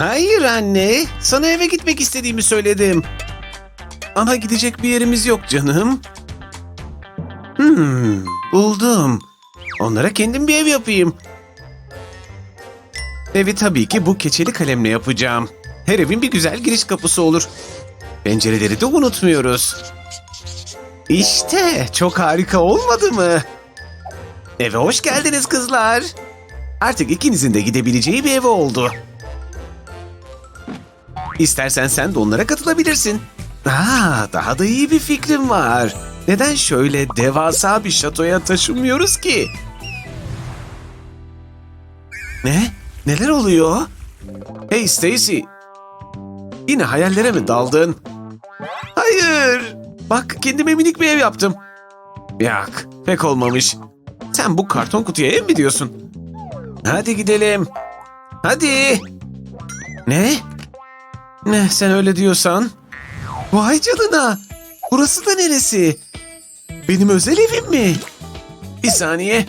Hayır anne. Sana eve gitmek istediğimi söyledim. Ama gidecek bir yerimiz yok canım. Hmm, buldum. Onlara kendim bir ev yapayım. Evi tabii ki bu keçeli kalemle yapacağım. Her evin bir güzel giriş kapısı olur. Pencereleri de unutmuyoruz. İşte çok harika olmadı mı? Eve hoş geldiniz kızlar. Artık ikinizin de gidebileceği bir ev oldu. İstersen sen de onlara katılabilirsin. Aa, daha da iyi bir fikrim var. Neden şöyle devasa bir şatoya taşınmıyoruz ki? Ne? Neler oluyor? Hey Stacy. Yine hayallere mi daldın? Hayır. Bak kendime minik bir ev yaptım. Yok, pek olmamış. Sen bu karton kutuya ev mi diyorsun? Hadi gidelim. Hadi. Ne? Ne sen öyle diyorsan? Vay canına. Burası da neresi? Benim özel evim mi? Bir saniye.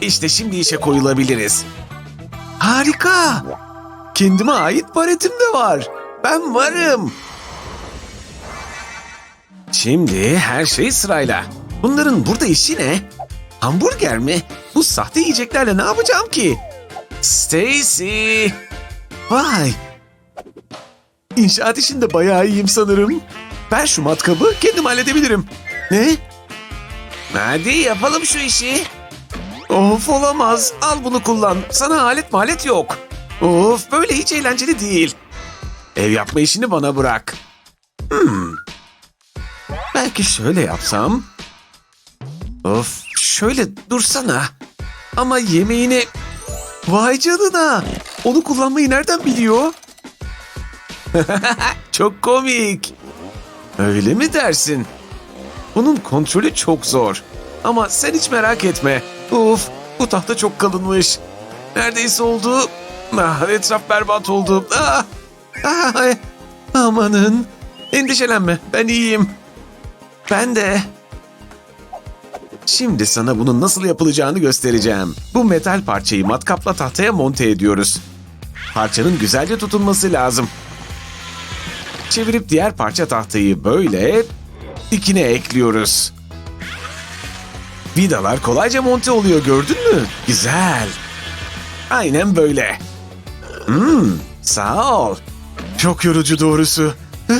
İşte şimdi işe koyulabiliriz. Harika. Kendime ait baretim de var. Ben varım. Şimdi her şey sırayla. Bunların burada işi ne? Hamburger mi? Bu sahte yiyeceklerle ne yapacağım ki? Stacy! Vay! İnşaat işinde bayağı iyiyim sanırım. Ver şu matkabı, kendim halledebilirim. Ne? Hadi yapalım şu işi. Of olamaz. Al bunu kullan. Sana alet malet yok. Of böyle hiç eğlenceli değil. Ev yapma işini bana bırak. Hmm. Belki şöyle yapsam. Of şöyle dursana. Ama yemeğini... Vay canına. Onu kullanmayı nereden biliyor? çok komik. Öyle mi dersin? Bunun kontrolü çok zor. Ama sen hiç merak etme. Uf, bu tahta çok kalınmış. Neredeyse oldu. Ah, etraf berbat oldu. Ah, ah, amanın. Endişelenme, ben iyiyim. Ben de. Şimdi sana bunun nasıl yapılacağını göstereceğim. Bu metal parçayı matkapla tahtaya monte ediyoruz. Parçanın güzelce tutunması lazım. Çevirip diğer parça tahtayı böyle dikine ekliyoruz. Vidalar kolayca monte oluyor gördün mü? Güzel. Aynen böyle. Hmm, sağ ol. Çok yorucu doğrusu.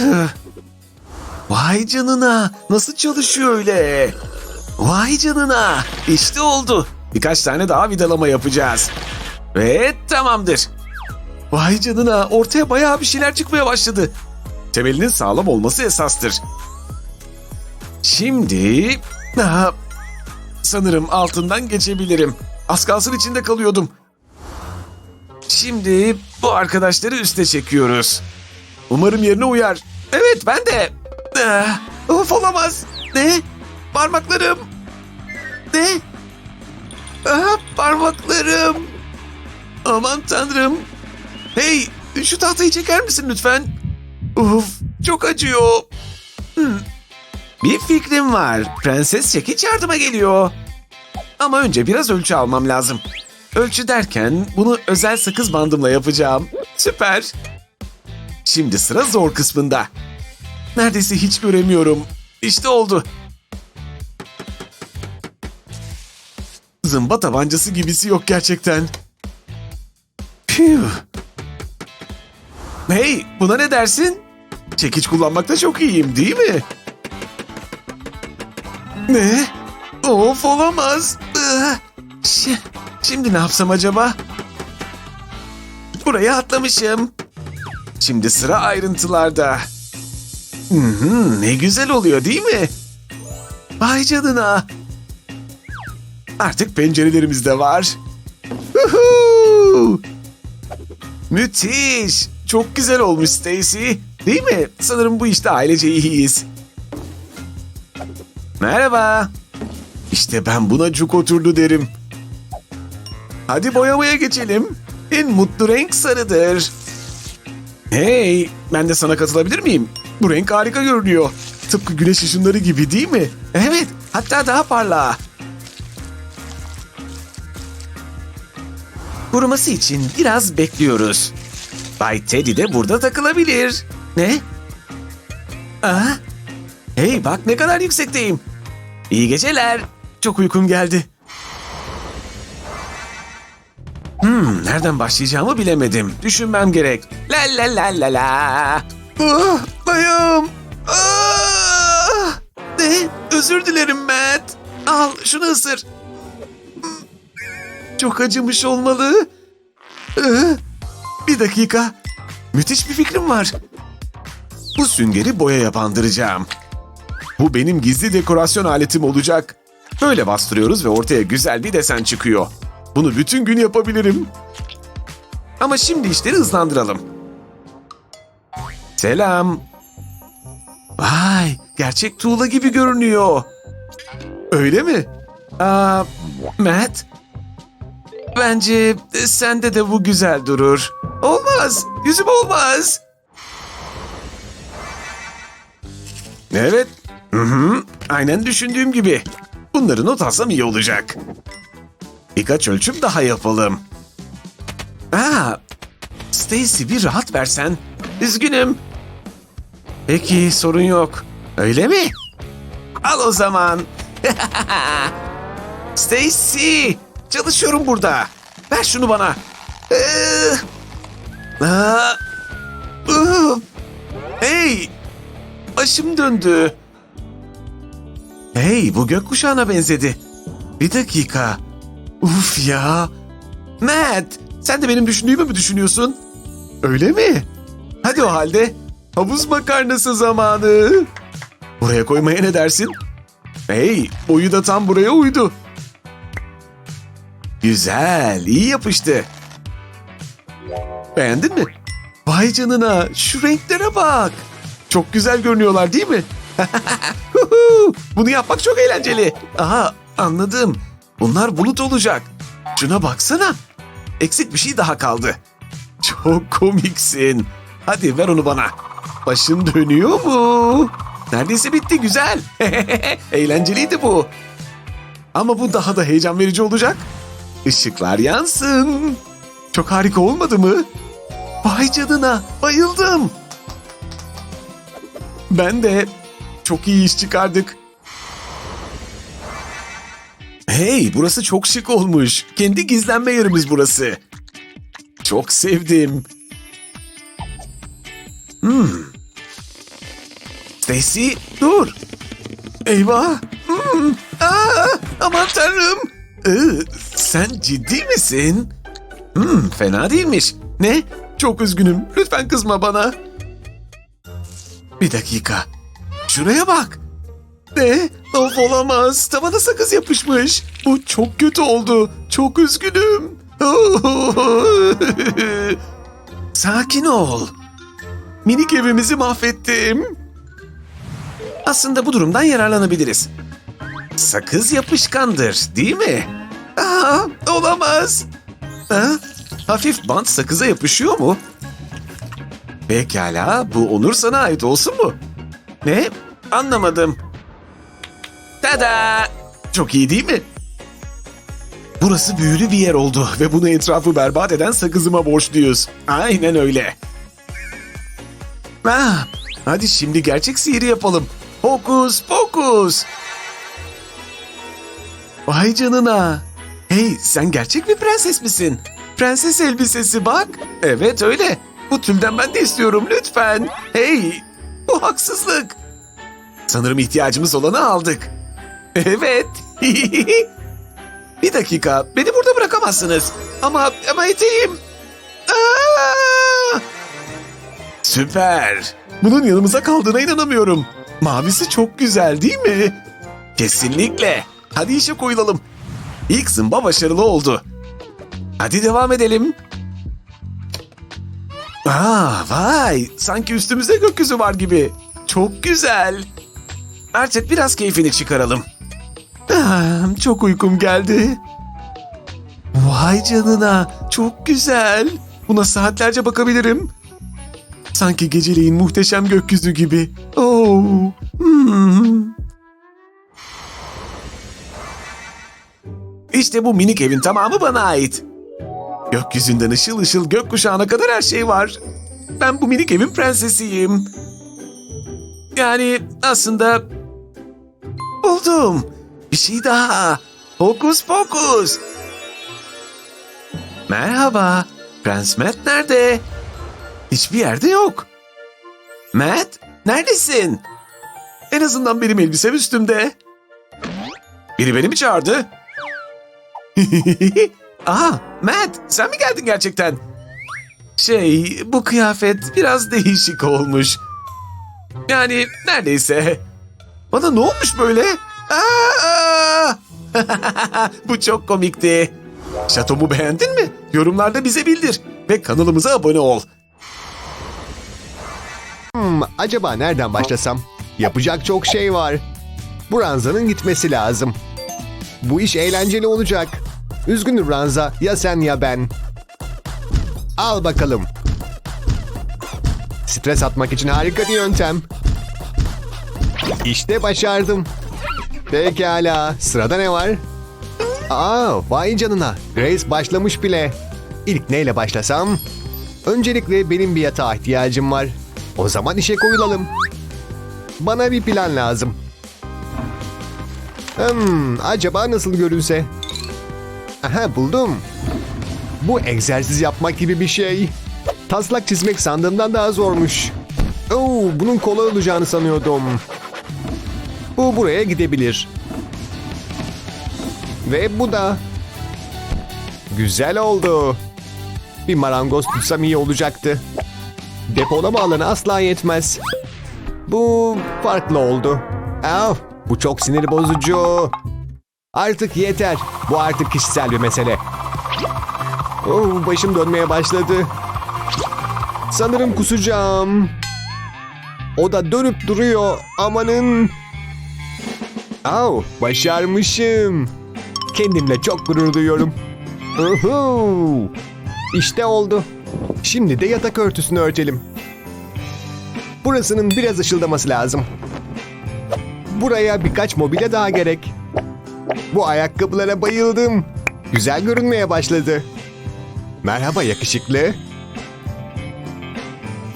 Vay canına. Nasıl çalışıyor öyle? Vay canına. İşte oldu. Birkaç tane daha vidalama yapacağız. Ve tamamdır. Vay canına. Ortaya bayağı bir şeyler çıkmaya başladı. Temelinin sağlam olması esastır. Şimdi... Aha, sanırım altından geçebilirim. Az kalsın içinde kalıyordum. Şimdi bu arkadaşları üste çekiyoruz. Umarım yerine uyar. Evet ben de. Ah, of olamaz. Ne? Parmaklarım. Ne? Ah, parmaklarım. Aman tanrım. Hey şu tahtayı çeker misin lütfen? Uf çok acıyor. Hmm. Bir fikrim var. Prenses Çekiç yardıma geliyor. Ama önce biraz ölçü almam lazım. Ölçü derken bunu özel sakız bandımla yapacağım. Süper. Şimdi sıra zor kısmında. Neredeyse hiç göremiyorum. İşte oldu. Zımba tabancası gibisi yok gerçekten. Phew. Hey, buna ne dersin? Çekiç kullanmakta çok iyiyim değil mi? Ne? Of olamaz. Şi- Şimdi ne yapsam acaba? Buraya atlamışım. Şimdi sıra ayrıntılarda. Ne güzel oluyor değil mi? Vay canına. Artık pencerelerimiz de var. Huhu! Müthiş. Çok güzel olmuş Stacy. Değil mi? Sanırım bu işte ailece iyiyiz. Merhaba. İşte ben buna cuk oturdu derim. Hadi boyamaya geçelim. En mutlu renk sarıdır. Hey, ben de sana katılabilir miyim? Bu renk harika görünüyor. Tıpkı güneş ışınları gibi değil mi? Evet, hatta daha parlak. Kuruması için biraz bekliyoruz. Bay Teddy de burada takılabilir. Ne? Aa, hey bak ne kadar yüksekteyim. İyi geceler. Çok uykum geldi. Hmm, nereden başlayacağımı bilemedim. Düşünmem gerek. La la la la la. Ah, ayağım. Ah! Ne? Özür dilerim Matt. Al şunu ısır. Çok acımış olmalı. Ee, Bir dakika. Müthiş bir fikrim var. Bu süngeri boyaya bandıracağım. Bu benim gizli dekorasyon aletim olacak. Böyle bastırıyoruz ve ortaya güzel bir desen çıkıyor. Bunu bütün gün yapabilirim. Ama şimdi işleri hızlandıralım. Selam. Vay, gerçek tuğla gibi görünüyor. Öyle mi? Aa, Matt? Bence sende de bu güzel durur. Olmaz, yüzüm olmaz. Evet, hı hı, aynen düşündüğüm gibi. Bunları not alsam iyi olacak. Birkaç ölçüm daha yapalım. Aa, Stacy bir rahat versen. Üzgünüm. Peki sorun yok. Öyle mi? Al o zaman. Stacy, çalışıyorum burada. Ver şunu bana. Ee, aa, ıı. Başım döndü. Hey, bu gökkuşağına benzedi. Bir dakika. Uf ya. Matt, sen de benim düşündüğümü mü düşünüyorsun? Öyle mi? Hadi o halde. Havuz makarnası zamanı. Buraya koymaya ne dersin? Hey, boyu da tam buraya uydu. Güzel, iyi yapıştı. Beğendin mi? Vay canına, şu renklere bak. Çok güzel görünüyorlar değil mi? Bunu yapmak çok eğlenceli. Aha, anladım. Bunlar bulut olacak. Şuna baksana. Eksik bir şey daha kaldı. Çok komiksin. Hadi ver onu bana. Başın dönüyor mu? Neredeyse bitti güzel. Eğlenceliydi bu. Ama bu daha da heyecan verici olacak. Işıklar yansın. Çok harika olmadı mı? Vay canına bayıldım. Ben de çok iyi iş çıkardık. Hey burası çok şık olmuş. Kendi gizlenme yerimiz burası. Çok sevdim. Hmm. Stacy dur. Eyvah. Hmm. Aa, aman tanrım. Ee, sen ciddi misin? Hmm, fena değilmiş. Ne? Çok üzgünüm. Lütfen kızma bana. Bir dakika. Şuraya bak. Ne? Of olamaz. Tavana sakız yapışmış. Bu çok kötü oldu. Çok üzgünüm. Sakin ol. Minik evimizi mahvettim. Aslında bu durumdan yararlanabiliriz. Sakız yapışkandır, değil mi? Aa, olamaz. Ha? Hafif bant sakıza yapışıyor mu? Pekala, bu Onur sana ait olsun mu? Ne? Anlamadım. Tada! Çok iyi değil mi? Burası büyülü bir yer oldu ve bunu etrafı berbat eden sakızıma borçluyuz. Aynen öyle. Ah, hadi şimdi gerçek sihiri yapalım. Hokus pokus. Vay canına. Hey sen gerçek bir prenses misin? Prenses elbisesi bak. Evet öyle. Bu tülden ben de istiyorum lütfen. Hey bu haksızlık. Sanırım ihtiyacımız olanı aldık. Evet. bir dakika beni burada bırakamazsınız. Ama ama eteğim. Aa! Süper. Bunun yanımıza kaldığına inanamıyorum. Mavisi çok güzel değil mi? Kesinlikle. Hadi işe koyulalım. İlk zımba başarılı oldu. Hadi devam edelim. Aa vay sanki üstümüzde gökyüzü var gibi. Çok güzel. Artık biraz keyfini çıkaralım. Ah, çok uykum geldi. Vay canına çok güzel. Buna saatlerce bakabilirim. Sanki geceleyin muhteşem gökyüzü gibi. Oo. Hmm. İşte bu minik evin tamamı bana ait. Gökyüzünden ışıl ışıl gökkuşağına kadar her şey var. Ben bu minik evin prensesiyim. Yani aslında buldum. Bir şey daha. Hokus pokus. Merhaba. Prens Matt nerede? Hiçbir yerde yok. Matt, neredesin? En azından benim elbisem üstümde. Biri beni mi çağırdı? Aha, Matt, sen mi geldin gerçekten? Şey, bu kıyafet biraz değişik olmuş. Yani neredeyse. Bana ne olmuş böyle? Aa! bu çok komikti. Şatomu beğendin mi? Yorumlarda bize bildir ve kanalımıza abone ol. Hmm, acaba nereden başlasam? Yapacak çok şey var. Bu ranzanın gitmesi lazım. Bu iş eğlenceli olacak. Üzgünüm ranza, ya sen ya ben. Al bakalım. Stres atmak için harika bir yöntem. İşte başardım. Pekala, sırada ne var? Aa, vay canına. Grace başlamış bile. İlk neyle başlasam? Öncelikle benim bir yatağa ihtiyacım var. O zaman işe koyulalım. Bana bir plan lazım. Hmm, acaba nasıl görünse? Aha buldum. Bu egzersiz yapmak gibi bir şey. Taslak çizmek sandığımdan daha zormuş. Oo, bunun kolay olacağını sanıyordum. Bu buraya gidebilir. Ve bu da. Güzel oldu. Bir marangoz tutsam iyi olacaktı. Depolama alanı asla yetmez. Bu farklı oldu. Av, bu çok sinir bozucu. Artık yeter. Bu artık kişisel bir mesele. Oh, başım dönmeye başladı. Sanırım kusacağım. O da dönüp duruyor. Amanın. Av, başarmışım. Kendimle çok gurur duyuyorum. Uhu. İşte oldu. Şimdi de yatak örtüsünü örtelim. Burasının biraz ışıldaması lazım. Buraya birkaç mobilya daha gerek. Bu ayakkabılara bayıldım. Güzel görünmeye başladı. Merhaba yakışıklı.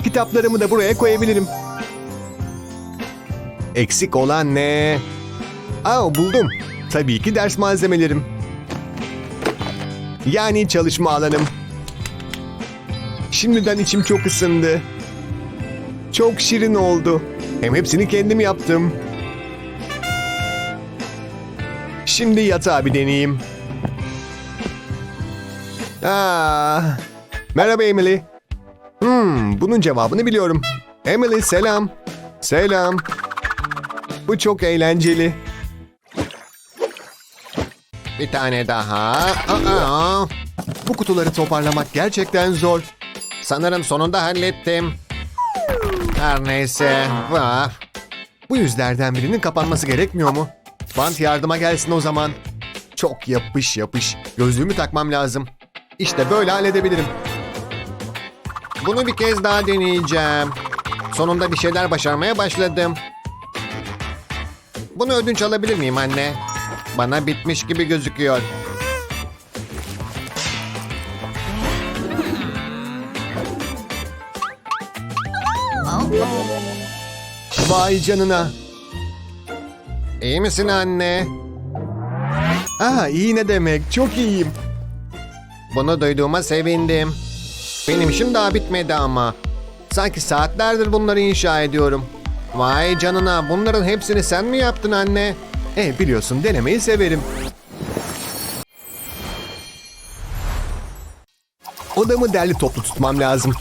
Kitaplarımı da buraya koyabilirim. Eksik olan ne? Aa buldum. Tabii ki ders malzemelerim. Yani çalışma alanım. Şimdiden içim çok ısındı. Çok şirin oldu. Hem hepsini kendim yaptım. Şimdi yatağı bir deneyeyim. Aa, merhaba Emily. Hmm, bunun cevabını biliyorum. Emily selam. Selam. Bu çok eğlenceli. Bir tane daha. Aa, bu kutuları toparlamak gerçekten zor. Sanırım sonunda hallettim. Her neyse. Vah. Bu yüzlerden birinin kapanması gerekmiyor mu? Bant yardıma gelsin o zaman. Çok yapış yapış. Gözlüğümü takmam lazım. İşte böyle halledebilirim. Bunu bir kez daha deneyeceğim. Sonunda bir şeyler başarmaya başladım. Bunu ödünç alabilir miyim anne? Bana bitmiş gibi gözüküyor. Vay canına. İyi misin anne? Aa iyi ne demek çok iyiyim. Bunu duyduğuma sevindim. Benim işim daha bitmedi ama. Sanki saatlerdir bunları inşa ediyorum. Vay canına bunların hepsini sen mi yaptın anne? E biliyorsun denemeyi severim. Odamı derli toplu tutmam lazım.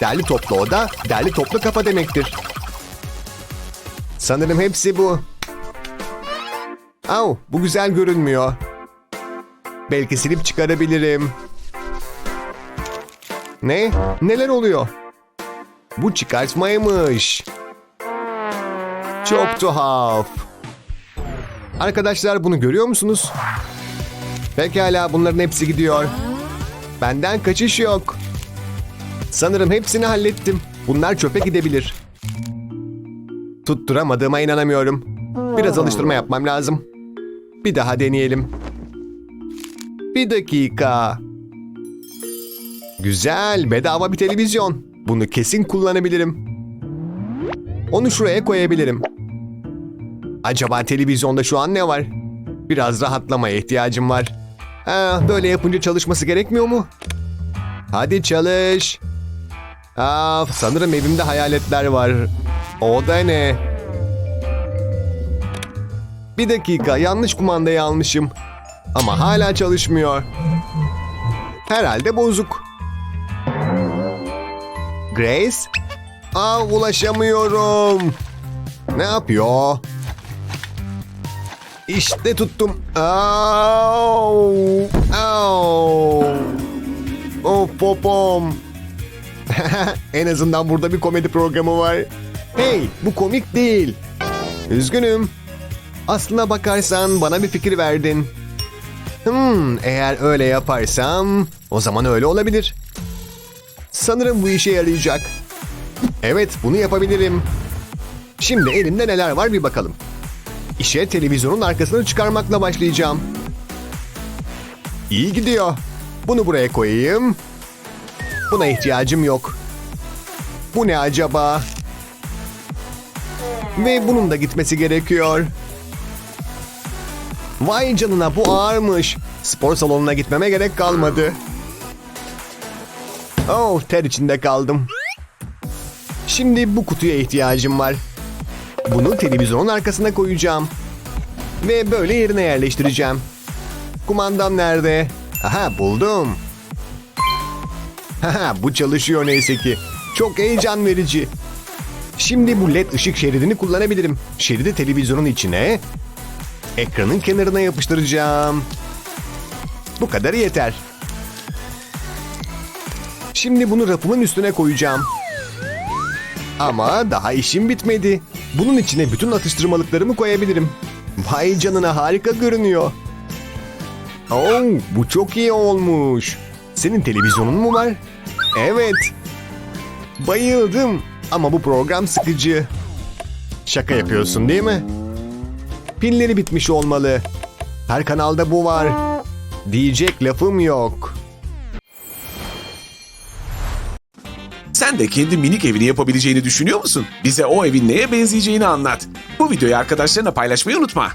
Derli toplu oda, derli toplu kafa demektir. Sanırım hepsi bu. Au, bu güzel görünmüyor. Belki silip çıkarabilirim. Ne? Neler oluyor? Bu çıkartmaymış. Çok tuhaf. Arkadaşlar bunu görüyor musunuz? Pekala bunların hepsi gidiyor. Benden kaçış yok. Sanırım hepsini hallettim. Bunlar çöpe gidebilir. Tutturamadığıma inanamıyorum. Biraz alıştırma yapmam lazım. Bir daha deneyelim. Bir dakika. Güzel, bedava bir televizyon. Bunu kesin kullanabilirim. Onu şuraya koyabilirim. Acaba televizyonda şu an ne var? Biraz rahatlamaya ihtiyacım var. Ha, böyle yapınca çalışması gerekmiyor mu? Hadi çalış. Aa, sanırım evimde hayaletler var. O da ne? Bir dakika, yanlış kumandayı almışım. Ama hala çalışmıyor. Herhalde bozuk. Grace? Aa, ulaşamıyorum. Ne yapıyor? İşte tuttum. Au! Au! Of popom. en azından burada bir komedi programı var. Hey, bu komik değil. Üzgünüm. Aslına bakarsan bana bir fikir verdin. Hmm, eğer öyle yaparsam o zaman öyle olabilir. Sanırım bu işe yarayacak. Evet, bunu yapabilirim. Şimdi elimde neler var bir bakalım. İşe televizyonun arkasını çıkarmakla başlayacağım. İyi gidiyor. Bunu buraya koyayım. Buna ihtiyacım yok. Bu ne acaba? Ve bunun da gitmesi gerekiyor. Vay canına bu ağırmış. Spor salonuna gitmeme gerek kalmadı. Oh ter içinde kaldım. Şimdi bu kutuya ihtiyacım var. Bunu televizyonun arkasına koyacağım. Ve böyle yerine yerleştireceğim. Kumandam nerede? Aha buldum. Haha bu çalışıyor neyse ki. Çok heyecan verici. Şimdi bu led ışık şeridini kullanabilirim. Şeridi televizyonun içine, ekranın kenarına yapıştıracağım. Bu kadar yeter. Şimdi bunu rafımın üstüne koyacağım. Ama daha işim bitmedi. Bunun içine bütün atıştırmalıklarımı koyabilirim. Vay canına harika görünüyor. Oo, bu çok iyi olmuş. Senin televizyonun mu var? Evet. Bayıldım. Ama bu program sıkıcı. Şaka yapıyorsun değil mi? Pilleri bitmiş olmalı. Her kanalda bu var. Diyecek lafım yok. Sen de kendi minik evini yapabileceğini düşünüyor musun? Bize o evin neye benzeyeceğini anlat. Bu videoyu arkadaşlarına paylaşmayı unutma.